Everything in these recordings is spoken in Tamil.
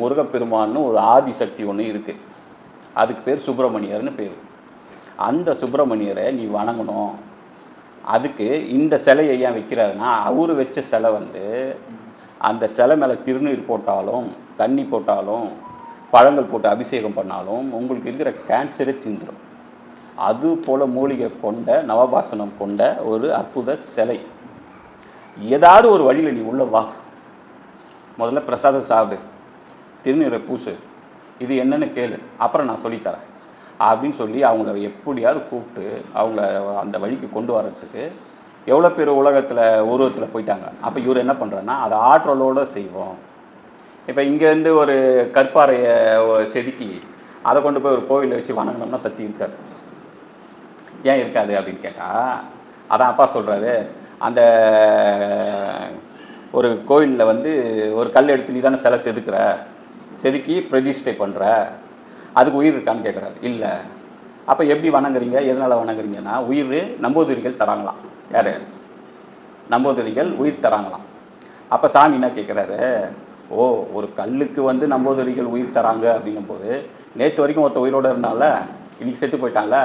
முருகப்பெருமான்னு ஒரு ஆதி சக்தி ஒன்று இருக்குது அதுக்கு பேர் சுப்பிரமணியர்னு பேர். அந்த சுப்பிரமணியரை நீ வணங்கணும். அதுக்கு இந்த சிலையை ஏன் வைக்கிறாருன்னா அவர் வச்ச சிலை வந்து அந்த சிலை மேலே திருநீர் போட்டாலும் தண்ணி போட்டாலும் பழங்கள் போட்டு அபிஷேகம் பண்ணாலும் உங்களுக்கு இருக்கிற கேன்சரே தீந்துடும் அது போல் மூலிகை கொண்ட நவபாசனம் கொண்ட ஒரு அற்புத சிலை. ஏதாவது ஒரு வழியில் நீ உள்ள வா. முதல்ல பிரசாதம் சாப்பிடு. திருநீரை பூசு இது என்னென்னு கேளு. அப்புறம் நான் சொல்லித்தரேன். அப்படின்னு சொல்லி அவங்கள எப்படியாவது கூப்பிட்டு அவங்கள அந்த வழிக்கு கொண்டு வரத்துக்கு எவ்வளோ பேர் உலகத்தில் உருவத்தில் போயிட்டாங்க. அப்போ இவர் என்ன பண்ணுறேன்னா அதை ஆற்றலோடு செய்வோம். இப்போ இங்கேருந்து ஒரு கற்பாறையை செதுக்கி அதை கொண்டு போய் ஒரு கோவிலில் வச்சு வணங்கினோம்னா சக்தி இருக்காது. ஏன் இருக்காது அப்படின்னு கேட்டால் அதான் அப்பா சொல்கிறாரு அந்த ஒரு கோயிலில் வந்து ஒரு கல் எடுத்து நீ தானே சிலை செதுக்கிற? செதுக்கி பிரதிஷ்டை பண்ணுற அதுக்கு உயிர் இருக்கான்னு கேட்குறாரு இல்லை. அப்போ எப்படி வணங்குறீங்க? எதனால் வணங்குறீங்கன்னா உயிர் நம்பூதிரிகள் தராங்களாம். யார்? நம்பூதிரிகள் உயிர் தராங்களாம். அப்போ சாமி என்ன கேட்குறாரு ஓ ஒரு கல்லுக்கு வந்து நம்பூதிரிகள் உயிர் தராங்க அப்படின்னும் போது நேற்று வரைக்கும் ஒருத்த உயிரோடு இருந்தால இன்றைக்கி செத்து போயிட்டான்ல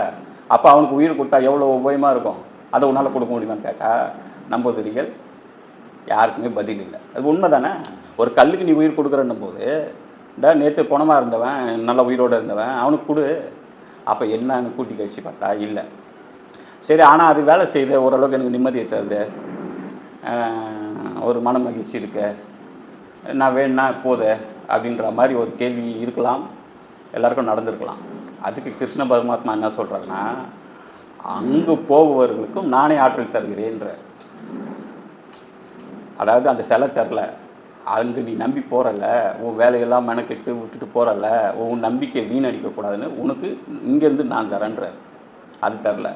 அப்போ அவனுக்கு உயிர் கொடுத்தா எவ்வளோ உபயமாக இருக்கும்? அதை உன்னால் கொடுக்க முடியுமான்னு கேட்டால் நம்பூதிரிகள் யாருக்குமே பதில் இல்லை. அது உண்மை தானே ஒரு கல்லுக்கு நீ உயிர் கொடுக்குறன்னும் போது இந்த நேற்று குணமாக இருந்தவன் நல்ல உயிரோடு இருந்தவன் அவனுக்கு கொடு. அப்போ என்னன்னு கூட்டி கழிச்சு பார்த்தா இல்லை. சரி ஆனால் அது வேலை செய்து ஓரளவுக்கு எனக்கு நிம்மதியை தருது. ஒரு மன மகிழ்ச்சி இருக்கு. நான் வேணும்னா போதே அப்படின்ற மாதிரி ஒரு கேள்வி இருக்கலாம். எல்லாருக்கும் நடந்திருக்கலாம். அதுக்கு கிருஷ்ண பரமாத்மா என்ன சொல்கிறாருன்னா அங்கு போபவர்களுக்கும் நானே ஆற்றல் தருகிறேன்ற. அதாவது அந்த சிலை தரல. அங்கே நீ நம்பி போகிறல்ல உன் வேலையெல்லாம் மெனக்கெட்டு விட்டுட்டு போகிறல்ல உன் நம்பிக்கை வீணடிக்கக்கூடாதுன்னு உனக்கு இங்கேருந்து நான் தரேன்ற அது தரல.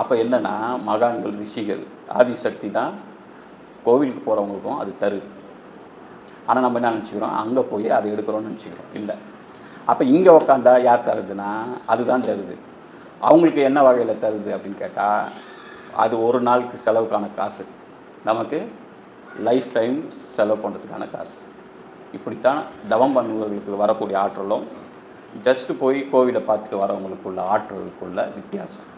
அப்போ என்னென்னா மகான்கள் ரிஷிகள் ஆதிசக்தி தான் கோவிலுக்கு போகிறவங்களுக்கும் அது தருது. ஆனால் நம்ம என்ன நினச்சிக்கிறோம்? அங்கே போய் அதை எடுக்கிறோம்னு நினச்சிக்கிறோம். இல்லை. அப்போ இங்கே உக்காந்தா யார் தருதுன்னா அதுதான் தருது. அவங்களுக்கு என்ன வகையில் தருது அப்படின்னு கேட்டால் அது ஒரு நாளுக்கு செலவுக்கான காசு. நமக்கு லைஃப் டைம் செலவு பண்ணுறதுக்கான காசு. இப்படித்தான் தவம் பண்ணுபவர்களுக்கு வரக்கூடிய ஆற்றலும் ஜஸ்ட்டு போய் கோவிலை பார்த்துட்டு வரவங்களுக்குள்ள ஆற்றலுக்குள்ள வித்தியாசம்.